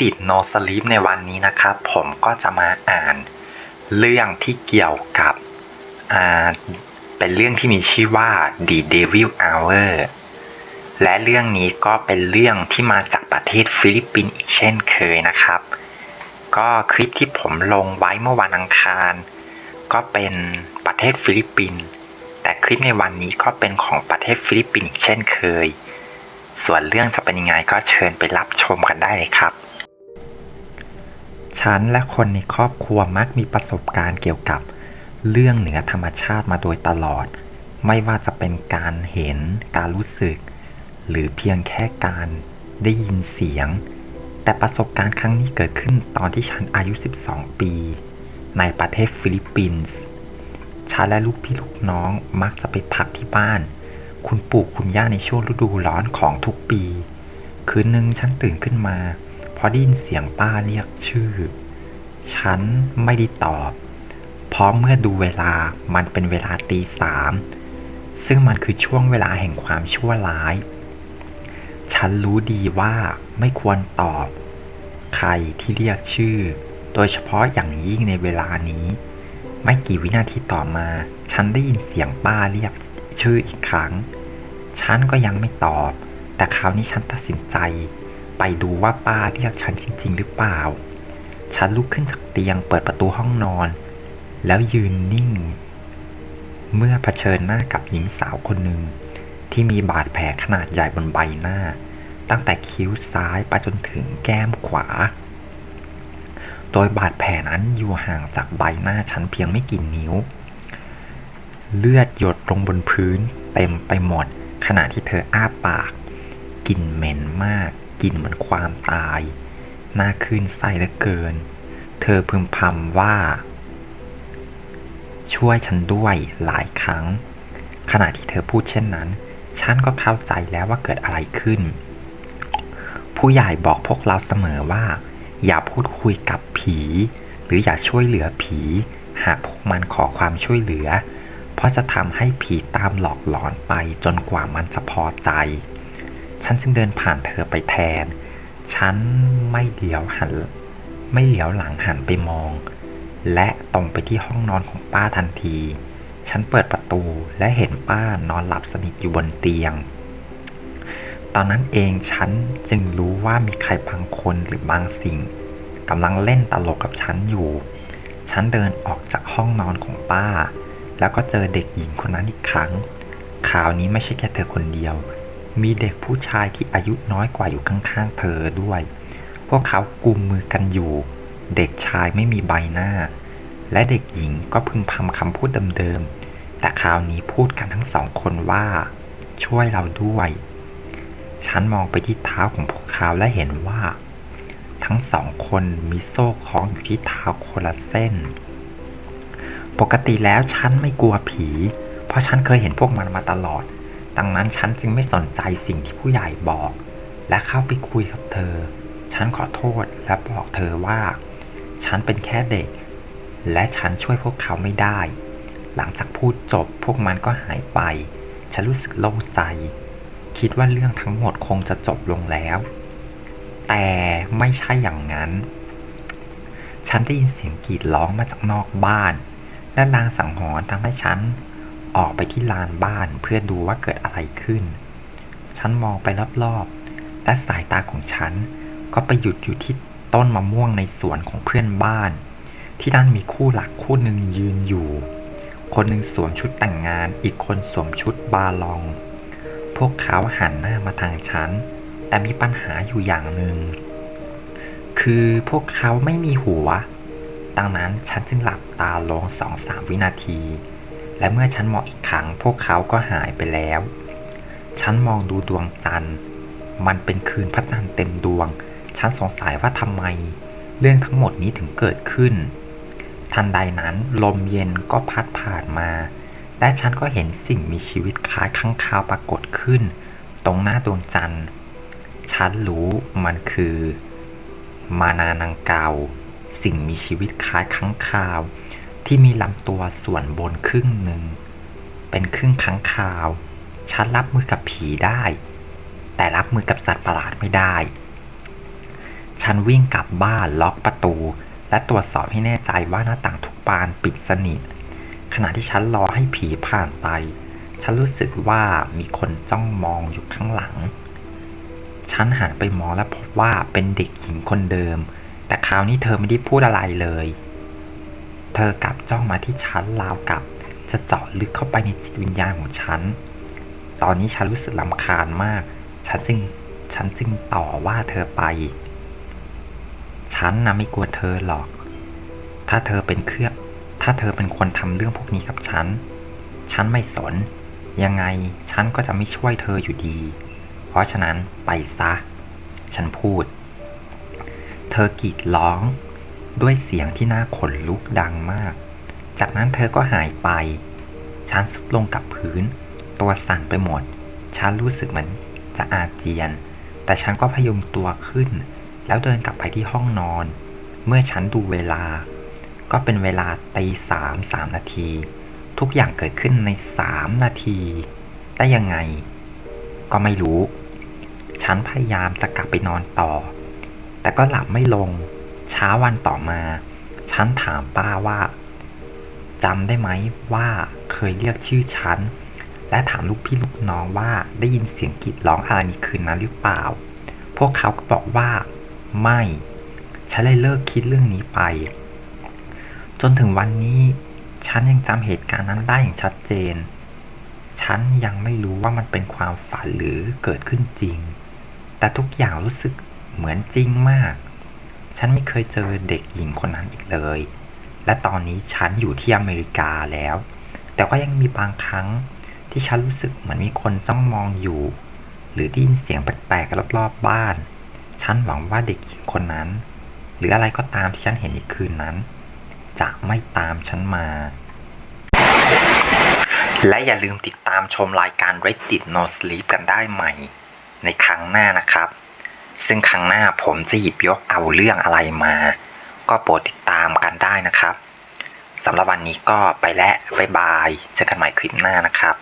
ติด No Sleep ในวันนี้นะครับ ผมก็จะมาอ่านเรื่องที่เกี่ยวกับอ่าเป็นเรื่องที่มีชื่อว่า The Devil Hour และเรื่องนี้ก็เป็นเรื่องที่มาจากประเทศฟิลิปปินส์อีกเช่นเคยนะครับ ก็คลิปที่ผมลงไว้เมื่อวันอังคาร ก็เป็นประเทศฟิลิปปินส์แต่คลิปในวันนี้ก็เป็นของประเทศฟิลิปปินส์อีกเช่นเคย ส่วนเรื่องจะเป็นยังไงก็เชิญไปรับชมกันได้เลยครับ ฉันและคนในครอบครัวมักมีประสบการณ์เกี่ยวกับเรื่องเหนือธรรมชาติมาโดยตลอด ไม่ว่าจะเป็นการเห็น การรู้สึก หรือเพียงแค่การได้ยินเสียง แต่ประสบการณ์ครั้งนี้เกิดขึ้นตอนที่ฉันอายุ 12 ปี ในประเทศฟิลิปปินส์ ฉันและลูกพี่ลูกน้องมักจะไปพักที่บ้าน คุณปู่คุณย่าในช่วงฤดูร้อนของทุกปี คืนหนึ่งฉันตื่นขึ้นมา พอได้ยินเสียงป้าเรียกชื่อ ฉันไม่ได้ตอบ เพราะเมื่อดูเวลามันเป็นเวลาตีสามซึ่งมันคือช่วงเวลาแห่งความชั่วร้าย ฉันรู้ดีว่าไม่ควรตอบ ใครที่เรียกชื่อ โดยเฉพาะอย่างยิ่งในเวลานี้ ไม่กี่วินาทีต่อมา ฉันได้ยินเสียงป้าเรียกชื่ออีกครั้ง ฉันก็ยังไม่ตอบ แต่คราวนี้ฉันตัดสินใจ ไปดูว่าป้าเรียกฉันจริง ๆ หรือเปล่า ฉันลุกขึ้นจากเตียงเปิดประตูห้องนอน แล้วยืนนิ่ง เมื่อเผชิญหน้ากับหญิงสาวคนหนึ่ง ที่มีบาดแผลขนาดใหญ่บนใบหน้า ตั้งแต่คิ้วซ้ายไปจนถึงแก้มขวา โดยบาดแผลนั้นอยู่ห่างจากใบหน้าฉันเพียงไม่กี่นิ้ว เลือดหยดลงบนพื้นเต็มไปหมดขณะที่เธออ้าปากกลิ่นเหม็นมาก กลิ่นเหมือนความตาย น่าคืนไส้เหลือเกิน เธอพึมพำว่า ช่วยฉันด้วยหลายครั้ง ขณะที่เธอพูดเช่นนั้น ฉันก็เข้าใจแล้วว่าเกิดอะไรขึ้น ผู้ใหญ่บอกพวกเราเสมอว่า อย่าพูดคุยกับผี หรืออย่าช่วยเหลือผี หากพวกมันขอความช่วยเหลือ เพราะจะทำให้ผีตามหลอกหลอนไปจนกว่ามันจะพอใจ ฉันจึงเดินผ่านเธอไปแทน ฉันไม่เดียวหัน ไม่เหลียวหลังหันไปมอง และตรงไปที่ห้องนอนของป้าทันที ฉันเปิดประตูและเห็นป้านอนหลับสนิทอยู่บนเตียง ตอนนั้นเองฉันจึงรู้ว่ามีใครบางคนหรือบางสิ่งกำลังเล่นตลกกับฉันอยู่ ฉันเดินออกจากห้องนอนของป้า แล้วก็เจอเด็กหญิงคนนั้นอีกครั้ง คราวนี้ไม่ใช่แค่เธอคนเดียว มีเด็กผู้ชายที่อายุน้อยกว่าอยู่ข้างๆ เธอด้วย พวกเขากุมมือกันอยู่ เด็กชายไม่มีใบหน้า และเด็กหญิงก็พึมพำคำพูดเดิมๆ แต่คราวนี้พูดกันทั้งสองคนว่า ช่วยเราด้วย ฉันมองไปที่เท้าของพวกเขาและเห็นว่า ทั้งสองคนมีโซ่คล้องอยู่ที่เท้าคนละเส้น ปกติแล้วฉันไม่กลัวผี เพราะฉันเคยเห็นพวกมันมาตลอด ดังนั้นฉันจึงไม่สนใจสิ่งที่ผู้ใหญ่บอก และเข้าไปคุยกับเธอ ฉันขอโทษและบอกเธอว่า ฉันเป็นแค่เด็ก และฉันช่วยพวกเขาไม่ได้ หลังจากพูดจบพวกมันก็หายไป ฉันรู้สึกโล่งใจ คิดว่าเรื่องทั้งหมดคงจะจบลงแล้ว แต่ไม่ใช่อย่างนั้น ฉันได้ยินเสียงกรีดร้องมาจากนอกบ้านและลางสังหรณ์ทำให้ฉัน ออกไปที่ลานบ้านเพื่อดูว่าเกิดอะไรขึ้น ฉันมองไปรอบๆ และสายตาของฉันก็ไปหยุดอยู่ที่ต้นมะม่วงในสวนของเพื่อนบ้าน ที่นั่นมีคู่หลักคู่หนึ่งยืนอยู่ คนหนึ่งสวมชุดแต่งงาน อีกคนสวมชุดบาลอง พวกเขาหันหน้ามาทางฉัน แต่มีปัญหาอยู่อย่างหนึ่ง คือพวกเขาไม่มีหัว ดังนั้นฉันจึงหลับตาลงสองสามวินาที และเมื่อฉันมองอีกครั้งพวกเขาก็หายไปแล้ว ฉันมองดูดวงจันทร์ มันเป็นคืนพระจันทร์เต็มดวง ฉันสงสัยว่าทำไม เรื่องทั้งหมดนี้ถึงเกิดขึ้น ทันใดนั้นลมเย็นก็พัดผ่านมา และฉันก็เห็นสิ่งมีชีวิตคล้ายข้างคาวปรากฏขึ้น ตรงหน้าดวงจันทร์ ฉันรู้มันคือ มานานังเกาสิ่งมีชีวิตคล้ายข้างคาว ที่มีลำตัวส่วนบนครึ่งหนึ่ง เป็นครึ่งค้างคาว ฉันรับมือกับผีได้ แต่รับมือกับสัตว์ประหลาดไม่ได้ ฉันวิ่งกลับบ้านล็อกประตู และตรวจสอบให้แน่ใจว่าหน้าต่างทุกบานปิดสนิท ขณะที่ฉันรอให้ผีผ่านไป ฉันรู้สึกว่ามีคนจ้องมองอยู่ข้างหลัง ฉันหันไปมองและพบว่าเป็นเด็กหญิงคนเดิม แต่คราวนี้เธอไม่ได้พูดอะไรเลย ธอกลับจ้องมาที่ฉันราวกับ จะเจาะลึกเข้าไปในจิตวิญญาณของฉัน ตอนนี้ฉันรู้สึกลำคาญมาก ฉันจึง ฉันจึงต่อว่าเธอไป ฉันนะไม่กลัวเธอหรอก ถ้าเธอเป็นเครื่อง ถ้าเธอเป็นคนทำเรื่องพวกนี้กับฉัน ฉันไม่สน ยังไงฉันก็จะไม่ช่วยเธออยู่ดี เพราะฉะนั้นไปซะ ฉันพูด เธอกรีดร้อง ด้วยเสียงที่น่าขนลุกดังมาก จากนั้นเธอก็หายไป ฉันซุดลงกับพื้น ตัวสั่นไปหมด ฉันรู้สึกเหมือนจะอาเจียน แต่ฉันก็พยุงตัวขึ้น แล้วเดินกลับไปที่ห้องนอน เมื่อฉันดูเวลา ก็เป็นเวลาตีสามสามนาที ทุกอย่างเกิดขึ้นในสามนาที ได้ยังไง ก็ไม่รู้ ฉันพยายามจะกลับไปนอนต่อ แต่ก็หลับไม่ลง เช้าวันต่อมา ฉันถามป้าว่าจำได้ไหมว่าเคยเรียกชื่อฉัน และถามลูกพี่ลูกน้องว่าได้ยินเสียงกรีดร้องอะไรในคืนนั้นหรือเปล่า พวกเขาก็บอกว่าไม่ ฉันเลยเลิกคิดเรื่องนี้ไป จนถึงวันนี้ ฉันยังจำเหตุการณ์นั้นได้อย่างชัดเจน ฉันยังไม่รู้ว่ามันเป็นความฝันหรือเกิดขึ้นจริง แต่ทุกอย่างรู้สึกเหมือนจริงมาก ฉันไม่เคยเจอเด็กหญิงคนนั้นอีกเลย และตอนนี้ฉันอยู่ที่อเมริกาแล้ว แต่ก็ยังมีบางครั้งที่ฉันรู้สึกเหมือนมีคนจ้องมองอยู่ หรือได้ยินเสียงแปลกๆรอบๆบ้าน ฉันหวังว่าเด็กหญิงคนนั้น หรืออะไรก็ตามที่ฉันเห็นในคืนนั้น จะไม่ตามฉันมาและอย่าลืมติดตามชมรายการ Reddit No Sleep กันได้ใหม่ ในครั้งหน้านะครับ ซึ่งครั้งหน้าผมจะหยิบยกเอาเรื่องอะไรมา ก็โปรดติดตามกันได้นะครับสำหรับวันนี้ก็ไปแล้วบายบาย เจอกันใหม่คลิปหน้านะครับ